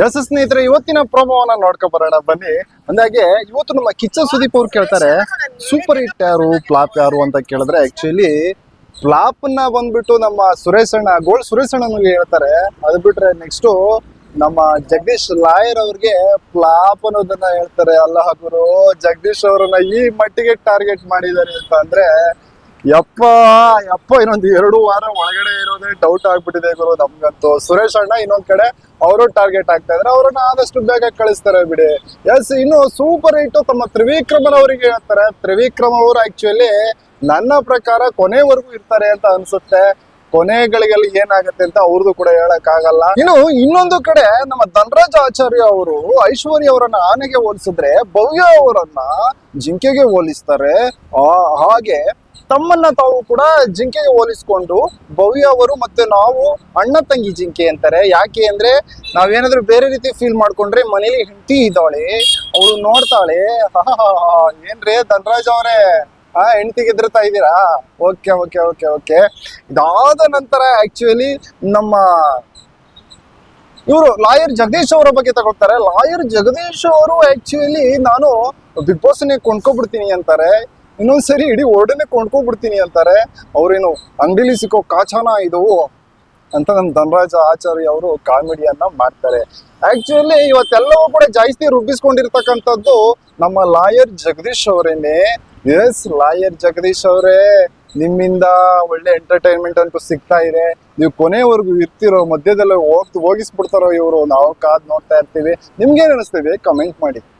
S ಸ್ನೇಹಿತರೆ, ಇವತ್ತಿನ ಪ್ರೋಮೋವನ್ನ ನೋಡ್ಕೊ ಬರೋಣ. ಬನ್ನಿ. ಅಂದಾಗೆ ಇವತ್ತು ನಮ್ಮ ಕಿಚ್ಚ ಸುದೀಪ್ ಅವ್ರು ಕೇಳ್ತಾರೆ, ಸೂಪರ್ ಹಿಟ್ ಯಾರು, ಫ್ಲಾಪ್ ಯಾರು ಅಂತ ಕೇಳಿದ್ರೆ ಆಕ್ಚುಲಿ ಫ್ಲಾಪ್ನ ಬಂದ್ಬಿಟ್ಟು ನಮ್ಮ ಸುರೇಶ್ ಅಣ್ಣ ಗೋಲ್ಡ್ ಸುರೇಶ್ ಅಣ್ಣನಿಗೆ ಹೇಳ್ತಾರೆ. ಅದು ಬಿಟ್ರೆ ನೆಕ್ಸ್ಟ್ ನಮ್ಮ ಜಗದೀಶ್ ಲಾಯರ್ ಅವ್ರಿಗೆ ಫ್ಲಾಪ್ ಅನ್ನೋದನ್ನ ಹೇಳ್ತಾರೆ. ಅಲ್ಲ ಗುರು, ಜಗದೀಶ್ ಅವರನ್ನ ಈ ಮಟ್ಟಿಗೆ ಟಾರ್ಗೆಟ್ ಮಾಡಿದ್ದಾರೆ ಅಂತ ಅಂದ್ರೆ ಯಪ್ಪ ಯಪ್ಪ, ಇನ್ನೊಂದು ಎರಡು ವಾರ ಒಳಗಡೆ ಇರೋದೇ ಡೌಟ್ ಆಗ್ಬಿಟ್ಟಿದೆ ಗುರು ನಮ್ಗಂತೂ. ಸುರೇಶ್ ಅಣ್ಣ ಇನ್ನೊಂದ್ ಕಡೆ ಅವರು ಟಾರ್ಗೆಟ್ ಆಗ್ತಾ ಇದ್ರೆ. ಅವ್ರನ್ನ ಆದಷ್ಟು ಬೇಗ ಕಳಿಸ್ತಾರೆ ಬಿಡಿ. ಎಸ್ ಇನ್ನು ಸೂಪರ್ ಹಿಟ್ ತಮ್ಮ ತ್ರಿವಿಕ್ರಮನ್ ಅವರಿಗೆ ಹೇಳ್ತಾರೆ. ತ್ರಿವಿಕ್ರಮ್ ಅವರು ಆಕ್ಚುಲಿ ನನ್ನ ಪ್ರಕಾರ ಕೊನೆವರೆಗೂ ಇರ್ತಾರೆ ಅಂತ ಅನ್ಸುತ್ತೆ. ಕೊನೆಗಳಿಗೆಲ್ಲ ಏನಾಗುತ್ತೆ ಅಂತ ಅವ್ರದ್ದು ಕೂಡ ಹೇಳಕ್ ಆಗಲ್ಲ ಇನ್ನು ಇನ್ನೊಂದು ಕಡೆ ನಮ್ಮ ಧನರಾಜ ಆಚಾರ್ಯ ಅವರು ಐಶ್ವರ್ಯ ಅವರನ್ನ ಆನೆಗೆ ಹೋಲಿಸಿದ್ರೆ ಭವ್ಯ ಅವರನ್ನ ಜಿಂಕೆಗೆ ಹೋಲಿಸ್ತಾರೆ. ಹಾಗೆ ತಮ್ಮನ್ನ ತಾವು ಕೂಡ ಜಿಂಕೆಗೆ ಹೋಲಿಸ್ಕೊಂಡು ಭವ್ಯ ಅವರು ಮತ್ತೆ ನಾವು ಅಣ್ಣ ತಂಗಿ ಜಿಂಕೆ ಅಂತಾರೆ. ಯಾಕೆ ಅಂದ್ರೆ ನಾವೇನಾದ್ರೂ ಬೇರೆ ರೀತಿ ಫೀಲ್ ಮಾಡ್ಕೊಂಡ್ರೆ ಮನೇಲಿ ಹೆಂಡತಿ ಇದ್ದಾಳೆ, ಅವಳು ನೋಡ್ತಾಳೆ ಏನ್ರೇ ಧನರಾಜ್ ಅವರೇ? ಆ, ಹೆಂಡತಿಗೆ ಎದುರ್ತಾ ಇದ್ದೀರಾ? Okay okay okay okay. ಇದಾದ ನಂತರ ಆಕ್ಚುಲಿ ನಮ್ಮ ಇವರು ಲಾಯರ್ ಜಗದೀಶ್ ಅವರ ಬಗ್ಗೆ ತಗೊಳ್ತಾರೆ. ಲಾಯರ್ ಜಗದೀಶ್ ಅವರು ಆಕ್ಚುಲಿ ನಾನು ಬಿಗ್ ಬಾಸ್ನೇ ಕೊಂಡ್ಕೊಬಿಡ್ತೀನಿ ಅಂತಾರೆ. ಇನ್ನೊಂದ್ಸರಿ ಇಡೀ ಓಡನೆ ಕೊಂಡ್ಕೊಬಿಡ್ತೀನಿ ಅಂತಾರೆ. ಅವ್ರೇನು ಅಂಗಡಿಲಿ ಸಿಕ್ಕೋ ಕಾಚಾನ ಇದು ಅಂತ ನಮ್ಮ ಧನರಾಜ ಆಚಾರ್ಯ ಅವರು ಕಾಮಿಡಿಯನ್ನ ಮಾಡ್ತಾರೆ. ಆಕ್ಚುಲಿ ಇವತ್ತೆಲ್ಲವೂ ಕೂಡ ಜಾಸ್ತಿ ರುಬ್ಬಿಸ್ಕೊಂಡಿರ್ತಕ್ಕಂಥದ್ದು ನಮ್ಮ ಲಾಯರ್ ಜಗದೀಶ್ ಅವರೇನೆ. ಎಸ್ ಲಾಯರ್ ಜಗದೀಶ್ ಅವರೇ, ನಿಮ್ಮಿಂದ ಒಳ್ಳೆ ಎಂಟರ್ಟೈನ್ಮೆಂಟ್ ಅಂತೂ ಸಿಗ್ತಾ ಇದೆ. ನೀವು ಕೊನೆವರೆಗೂ ಇರ್ತಿರೋ, ಮಧ್ಯದಲ್ಲಿ ಹೋಗ್ ಹೋಗಿಸ್ಬಿಡ್ತಾರೋ ಇವರು, ನಾವು ಕಾದ್ ನೋಡ್ತಾ ಇರ್ತೀವಿ. ನಿಮ್ಗೇನ್ ಅನಿಸ್ತಿದೆ? ಕಮೆಂಟ್ ಮಾಡಿ.